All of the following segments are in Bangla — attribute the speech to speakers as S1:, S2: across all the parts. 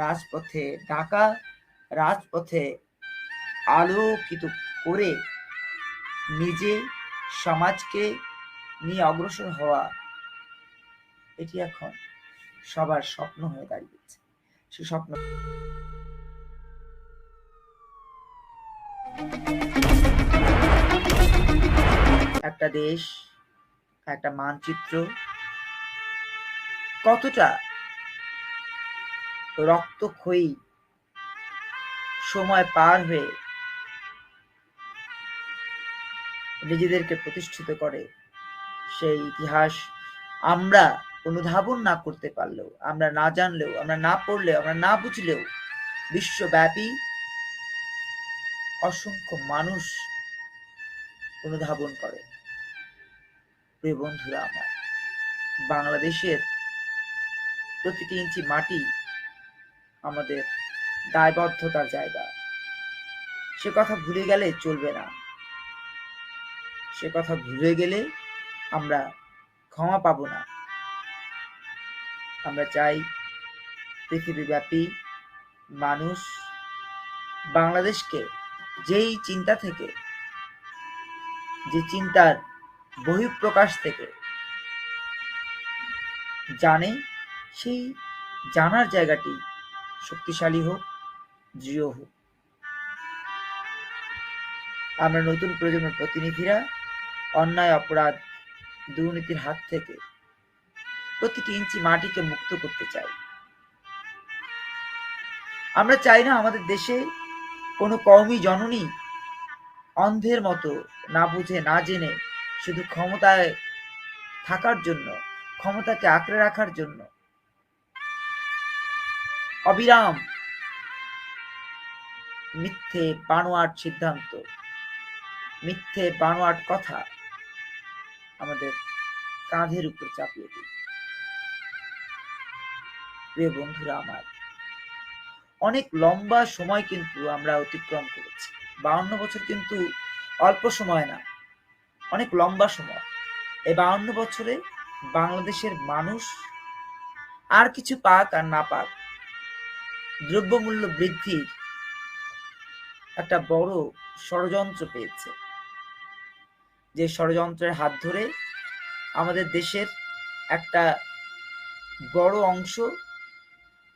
S1: রাজপথে ডাকা রাজপথে আলোকিত করে নিজে সমাজকে নিয়ে অগ্রসর হওয়া, এটি এখন সবার স্বপ্ন হয়ে দাঁড়িয়েছে। সে স্বপ্ন একটা দেশ, একটা মানচিত্র কতটা রক্তক্ষয়ী সময় পার হয়ে নিজেদেরকে প্রতিষ্ঠিত করে। সেই ইতিহাস আমরা অনুধাবন না করতে পারলেও, আমরা না জানলেও, আমরা না পড়লেও, আমরা না বুঝলেও বিশ্বব্যাপী অসংখ্য মানুষ অনুধাবন করে। প্রিয় বন্ধুরা আমার, বাংলাদেশের প্রতিটি ইঞ্চি মাটি আমাদের দায়বদ্ধতার জায়গা। সে কথা ভুলে গেলে চলবে না। সে কথা ভুলে গেলে আমরা ক্ষমা পাব না। আমরা চাই পৃথিবীব্যাপী মানুষ বাংলাদেশকে যেই চিন্তা থেকে, যে চিন্তার বহিঃপ্রকাশ থেকে জানে, সেই জানার জায়গাটি শক্তিশালী হোক, দৃঢ় হোক। আমরা নতুন প্রজন্মের প্রতিনিধিরা অন্যায়, অপরাধ, দুর্নীতির হাত থেকে প্রতিটি ইঞ্চি মাটিকে মুক্ত করতে চাই। আমরা চাই না আমাদের দেশে কোনো কওমি জননী অন্ধের মতো না বুঝে, না জেনে শুধু ক্ষমতায় থাকার জন্য, ক্ষমতাকে আঁকড়ে রাখার জন্য অবিরাম। মিথ্যে বানোয়াট সিদ্ধান্ত। মিথ্যে বানোয়াট কথা আমাদের কাঁধের উপর চাপিয়ে দিই। প্রিয় বন্ধুরা আমার, অনেক লম্বা সময় কিন্তু আমরা অতিক্রম করেছি। বাউন্ন বছর কিন্তু অল্প সময় না, অনেক লম্বা সময়। এই বাউন্ন বছরে বাংলাদেশের মানুষ আর কিছু পাক আর না পাক দ্রব্যমূল্য বৃদ্ধির একটা বড় ষড়যন্ত্র পেয়েছে। যে ষড়যন্ত্রের হাত ধরে আমাদের দেশের একটা বড় অংশ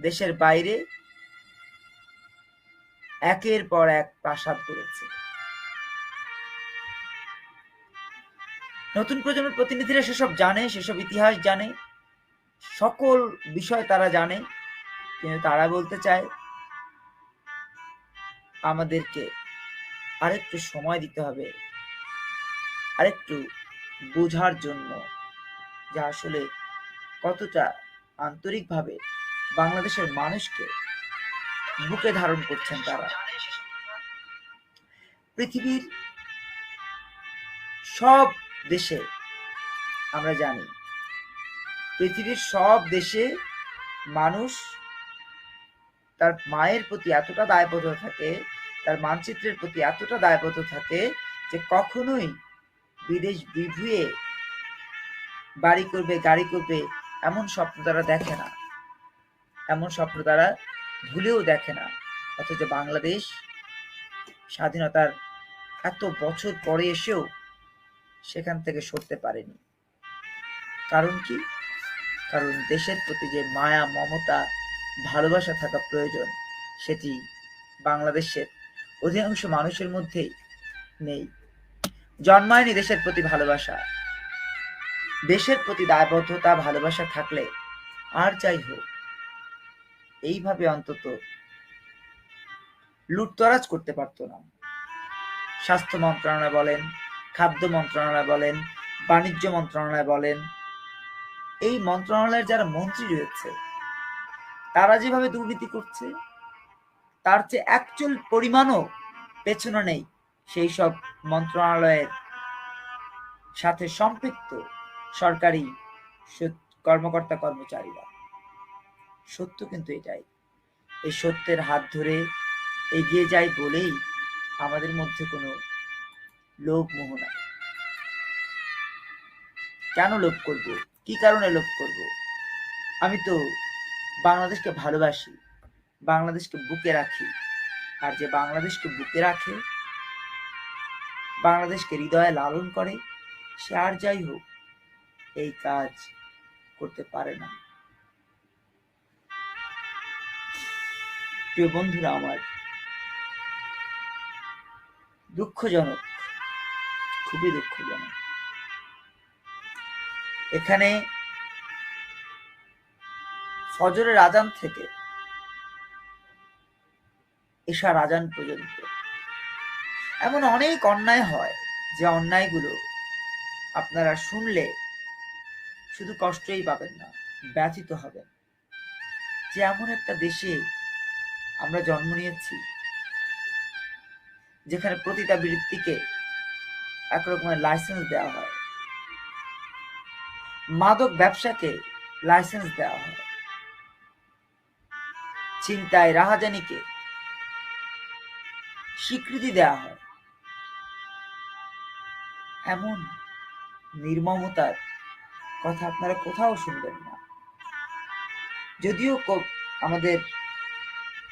S1: দেশের বাইরে একের পর এক প্রাসাদ করেছে। নতুন প্রজন্মের প্রতিনিধিরা সেসব জানে, সেসব ইতিহাস জানে, সকল বিষয় তারা জানে। কিন্তু তারা বলতে চায়, আমাদেরকে আরেকটু সময় দিতে হবে, আরেকটু বোঝার জন্য, যা আসলে কতটা আন্তরিকভাবে বাংলাদেশের মানুষকে বুকে ধারণ করছেন তারা। পৃথিবীর সব দেশে আমরা জানি, পৃথিবীর সব দেশে মানুষ তার মায়ের প্রতি এতটা দায়বদ্ধ থাকে, তার মানচিত্রের প্রতি এতটা দায়বদ্ধ থাকে যে কখনোই বিদেশ বিভুয়ে বাড়ি করবে, গাড়ি করবে এমন স্বপ্ন তারা দেখে না। এমন স্বপ্ন তারা ভুলেও দেখে না। অথচ বাংলাদেশ স্বাধীনতার এত বছর পরে এসেও সেখান থেকে সরতে পারেনি। কারণ কি? কারণ দেশের প্রতি যে মায়া, মমতা ভালোবাসা থাকা প্রয়োজন। সেটি বাংলাদেশের অধিকাংশ মানুষের মধ্যেই নেই। জন্মায়নি দেশের প্রতি ভালোবাসা। দেশের প্রতি দায়বদ্ধতা, ভালোবাসা থাকলে আর যাই হোক, এইভাবে অন্তত লুটতরাজ করতে পারতো না। স্বাস্থ্য মন্ত্রণালয় বলেন, খাদ্য মন্ত্রণালয় বলেন, বাণিজ্য মন্ত্রণালয় বলেন, এই মন্ত্রণালয়ের যারা মন্ত্রী রয়েছে তারা যেভাবে দুর্নীতি করছে, তার চেয়ে অ্যাকচুয়াল পরিমাণও পেছনে নেই সেই সব মন্ত্রণালয়ের সাথে সম্পৃক্ত সরকারি কর্মকর্তা কর্মচারীরা। সত্য কিন্তু এটাই। এই সত্যের হাত ধরে এগিয়ে যাই বলেই আমাদের মধ্যে কোনো লোভ মোহ নাই। কেন লোভ করব? কি কারণে লোভ করব? আমি তো বাংলাদেশকে ভালোবাসি, বাংলাদেশকে বুকে রাখি। আর যে বাংলাদেশকে বুকে রাখে, বাংলাদেশকে হৃদয়ে লালন করে, সে আর যাই হোক, এই কাজ করতে পারে না। প্রিয় বন্ধুরা আমার, দুঃখজনক, খুবই দুঃখজনক। এখানে ফজরের আজান থেকে এশার আজান পর্যন্ত। এমন অনেক অন্যায় হয় যে অন্যায়গুলো আপনারা শুনলে শুধু কষ্টই পাবেন না, ব্যথিত হবেন। যে এমন একটা দেশে আমরা জন্ম নিয়েছি, যেখানে প্রতিটা বৃত্তিকে একরকমের লাইসেন্স দেওয়া হয়। মাদক ব্যবসাকে লাইসেন্স দেওয়া হয়। চিন্তায় রাহাজানিকে স্বীকৃতি দেওয়া হয়। এমন নির্মমতার কথা আপনারা কোথাও শুনবেন না। যদিও আমাদের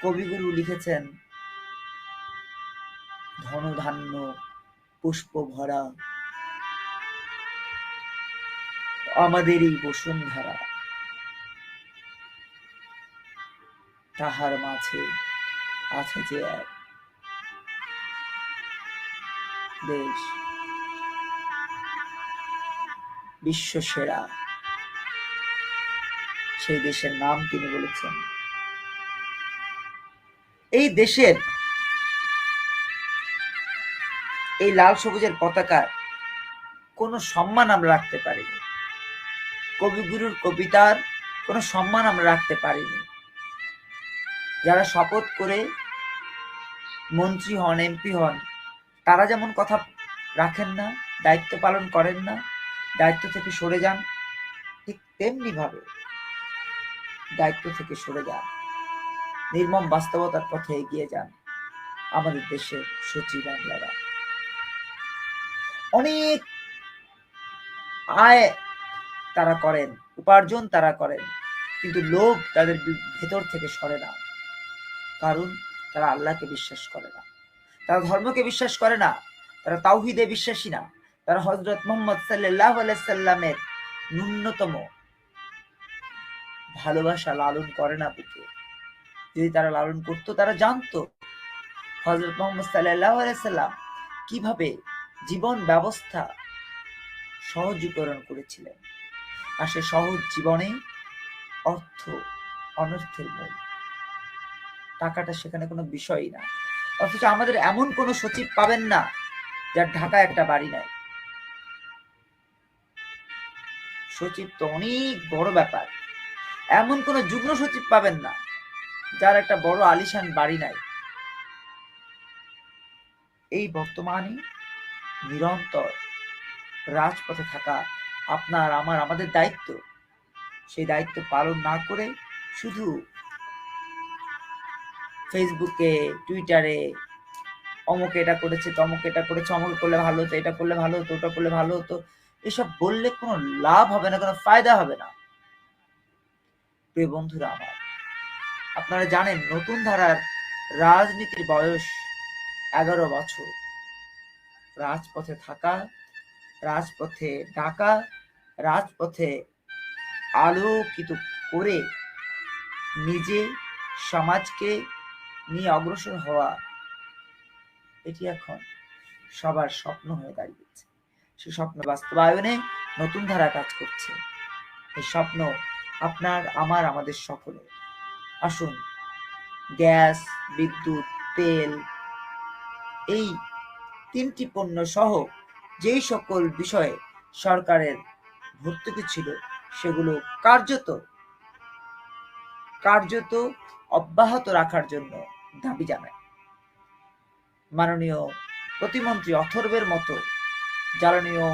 S1: কবিগুরু লিখেছেন, ধনধান্য পুষ্প ভরা আমাদেরই বসুন্ধরা। তাহার মাঝে আছে যে এক দেশ। বিশ্ব সেরা সেই দেশের নাম তিনি বলেছেন। এই দেশের এই লাল সবুজের পতাকার কোনো সম্মান আমরা রাখতে পারিনি। কবিগুরুর কবিতার কোনো সম্মান আমরা রাখতে পারিনি। যারা শপথ করে মন্ত্রী হন এমপি হন, তারা যেমন কথা রাখেন না, দায়িত্ব পালন করেন না, দায়িত্ব থেকে সরে যান, ঠিক তেমনি ভাবে দায়িত্ব থেকে সরে যান, নির্মম বাস্তবতার পথে এগিয়ে যান আমাদের দেশের সচিব বাংলারা। অনেক আয় তারা করেন, উপার্জন তারা করেন, কিন্তু লোভ তাদের ভেতর থেকে সরে না। কারণ তারা আল্লাহকে বিশ্বাস করে না। তারা ধর্মকে বিশ্বাস করে না, তারা তাওহিদে বিশ্বাসী না। তারা হজরত মোহাম্মদ সাল্লাহ সাল্লামের ন্যূনতম ভালোবাসা লালন করে না বুকে। যদি তারা লালন করতো, তারা জানতো হজরত মোহাম্মদ সাল্লাহ সাল্লাম কীভাবে জীবন ব্যবস্থা সহজীকরণ করেছিলেন। আর সে সহজ জীবনে অর্থ অনর্থের মূল। টাকাটা সেখানে কোনো বিষয়ই না। অথচ আমাদের এমন কোনো সচিব পাবেন না, যার ঢাকায় একটা বাড়ি নাই। সচিব তো অনেক বড় ব্যাপার। এমন কোনো যুগ্ম সচিব পাবেন না, যার একটা বড় আলিশান বাড়ি নাই। এই বর্তমানে নিরন্তর রাজপথে থাকা আপনার, আমার, আমাদের দায়িত্ব। সেই দায়িত্ব পালন না করে শুধু ফেসবুকে টুইটারে অমুক এটা করেছে, তমুক এটা করেছে, অমুক করলে ভালো হতো, এটা করলে ভালো হতো, ওটা করলে ভালো হতো, এসব বললে কোনো লাভ হবে না, কোনো ফায়দা হবে না। প্রিয় বন্ধুরা আমার, আপনারা জানেন নতুন ধারার রাজনীতির বয়স এগারো বছর। রাজপথে থাকা, রাজপথে ডাকা, রাজপথে আলোকিত করে নিজে সমাজকে নিয়ে অগ্রসর হওয়া, এটি এখন সবার স্বপ্ন হয়ে দাঁড়িয়েছে। সে স্বপ্ন বাস্তবায়নে নতুন ধারা কাজ করছে। এই স্বপ্ন আপনার, আমার, আমাদের সকলে আসুন, গ্যাস, বিদ্যুৎ, তেল, এই তিনটি পণ্য সহ যেই সকল বিষয়ে সরকারের ভর্তুকি ছিল, সেগুলো কার্যত কার্যত অব্যাহত রাখার জন্য দাবি জানায়। মাননীয় প্রতিমন্ত্রী অথর্বের মতো জ্বালানি ও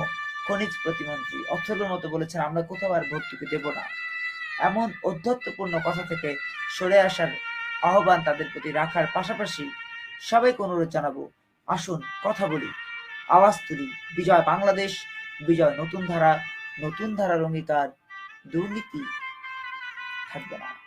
S1: খনিজ প্রতিমন্ত্রী অথর্বের মতো বলেছেন, আমরা কোথাও আর ভর্তুকি দেব না। এমন অধ্যত্বপূর্ণ কথা থেকে সরে আসার আহ্বান তাদের প্রতি রাখার পাশাপাশি সবাইকে অনুরোধ জানাব, আসুন কথা বলি। আওয়াজ তুলি। বিজয় বাংলাদেশ, বিজয় নতুন ধারা, নতুন ধারার অঙ্গীকার, দুর্নীতি থাকবে না।